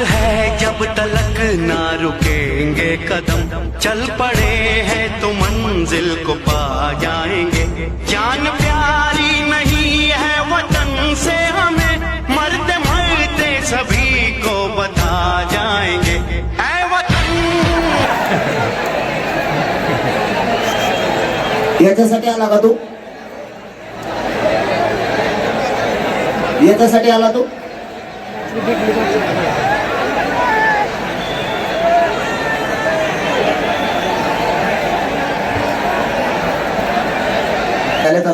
है, जब तलक ना रुकेंगे कदम। चल पड़े हैं तो मंजिल को पा जाएँगे। जान प्यारी नहीं है वतन से हमें, मरते मरते सभी को बता जाएँगे। ऐ वतन। याच्यासाठी आला का तू? याच्यासाठी आला तू?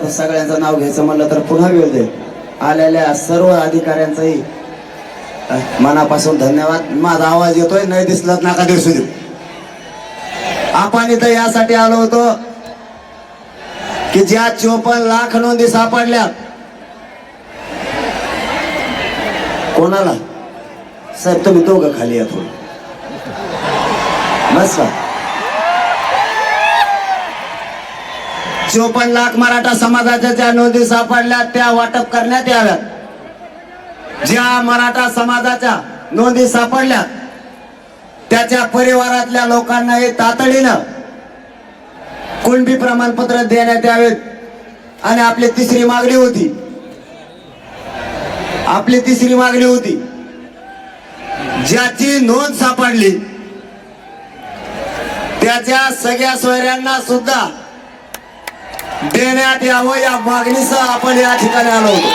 आता सगळ्यांचं नाव घ्यायचं म्हणलं तर पुन्हा वेळ दे आलेल्या सर्व अधिकाऱ्यांचंही मनापासून धन्यवाद. माझा आवाज येतोय नाही दिसलात नाका दिसू देऊ आपण इथं यासाठी आलो होतो की ज्या चोपन्न लाख नोंदी सापडल्या कोणाला? साहेब तुम्ही दोघं खाली या थोडं. बस का चोपन्न लाख मराठा समाजाच्या ज्या नोंदी सापडल्या त्या वाटप करण्यात याव्यात. ज्या मराठा समाजाच्या नोंदी सापडल्या त्याच्या परिवारातल्या लोकांना हे तातडीनं कुणबी प्रमाणपत्र देण्यात यावेत. आणि आपली तिसरी मागणी होती. आपली तिसरी मागणी होती. ज्याची नोंद सापडली त्याच्या सगळ्या सोयऱ्यांना सुद्धा देण्यात यावं या मागणीसह आपण या ठिकाणी आलो होतो.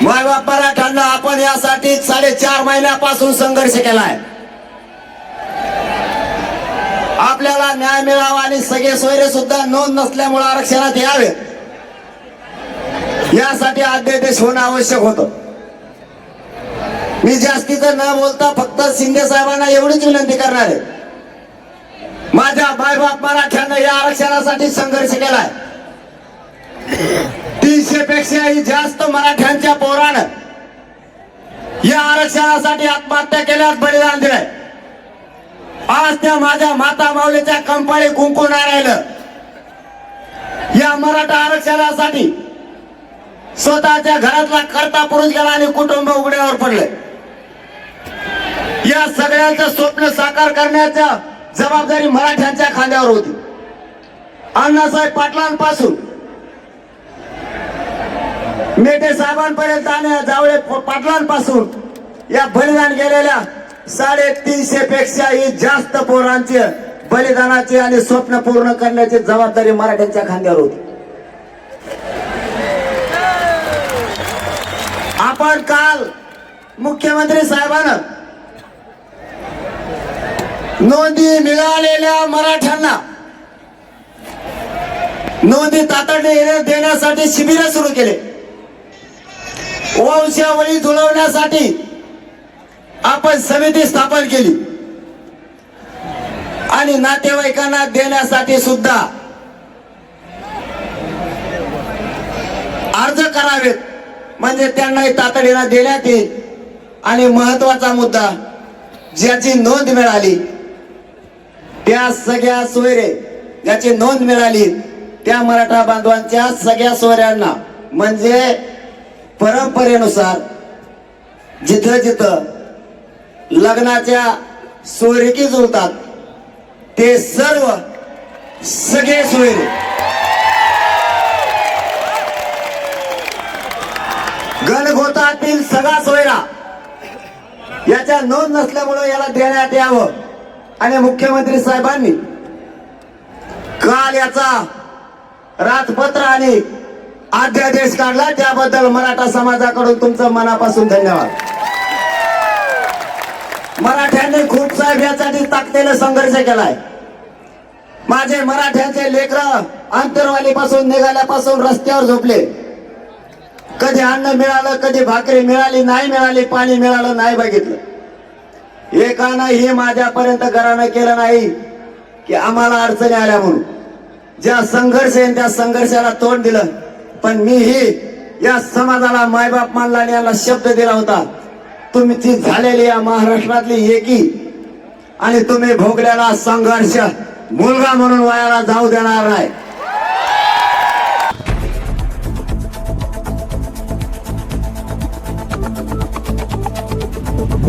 मायबाप मराठ्यांना आपण यासाठी साडेचार महिन्यापासून संघर्ष केलाय. आपल्याला न्याय मिळावा आणि सगळे सोयरे सुद्धा नोंद नसल्यामुळे आरक्षणात यावे. यासाठी अध्यादेश होणं आवश्यक होतं. मी जास्तीचं न बोलता फक्त शिंदे साहेबांना एवढीच विनंती करणार आहे. मायबाप मराठ्यानं या आरक्षणासाठी संघर्ष केलाय. तीनशे पेक्षाही जास्त मराठ्यांच्या पोरानं या आरक्षणासाठी आत्महत्या केल्यास बलिदान दिलंय. आज त्या माझ्या माता माऊलीच्या कंपाळी कुंकून राहिलं या मराठा आरक्षणासाठी स्वतःच्या घरातला करता पुरुष गेला आणि कुटुंब उघड्यावर पडले या सगळ्यांचं स्वप्न साकार करण्याच्या जबाबदारी मराठ्यांच्या खांद्यावर होती. अण्णासाहेब पाटलांपासून मेटे साहेबांपर्यंत आणि जावळे पाटलांपासून या बलिदान गेलेल्या साडेतीनशे पेक्षाही जास्त पोरांचे बलिदानाची आणि स्वप्न पूर्ण करण्याची जबाबदारी मराठ्यांच्या खांद्यावर होती. आपण काल मुख्यमंत्री साहेबांना नोंदी मिळालेल्या मराठ्यांना नोंदी तातडीने देण्यासाठी शिबिर सुरू केले. वंशावळी जुळवण्यासाठी आपण समिती स्थापन केली. आणि नातेवाईकांना देण्यासाठी सुद्धा अर्ज करावेत. म्हणजे त्यांनाही तातडीनं देण्यात येईल. आणि महत्त्वाचा मुद्दा ज्याची नोंद मिळाली त्या सगळ्या सोयरे ज्याची नोंद मिळाली त्या मराठा बांधवांच्या सगळ्या सोयऱ्यांना म्हणजे परंपरेनुसार जिथं जिथं लग्नाच्या सोयरिकी जुळतात ते सर्व सगळे सोयरे. गणगोतातील सगळा सोयरा याच्या नोंद नसल्यामुळे याला देण्यात यावं. आणि मुख्यमंत्री साहेबांनी काल याचा राजपत्र आणि अध्यादेश काढला. त्याबद्दल मराठा समाजाकडून तुमचं मनापासून धन्यवाद. मराठ्यांनी खूप साहेब यासाठी ताकदीने संघर्ष केलाय. माझे मराठ्यांचे लेकर अंतरवालीपासून निघाल्यापासून रस्त्यावर झोपले. कधी अन्न मिळालं कधी भाकरी मिळाली नाही मिळाली पाणी मिळालं नाही बघितलं. एकानं हे माझ्यापर्यंत घरानं केलं नाही की आम्हाला अडचणी आल्या म्हणून. ज्या संघर्ष आहे त्या संघर्षाला तोंड दिलं पण मीही या समाजाला मायबाप मानला आणि याला शब्द दिला होता तुमची झालेली या महाराष्ट्रातली एकी आणि तुम्ही भोगलेला संघर्ष मुलगा म्हणून वयाला जाऊ देणार नाही.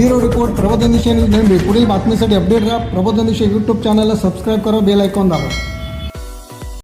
ब्युरो रिपोर्ट प्रबोधन दिशा न्यूज पुढील बातमीसाठी अपडेट राहा. प्रबोधन दिशा यूट्यूब चॅनलला सबस्क्राईब करा. बेल आयकॉन दाबा.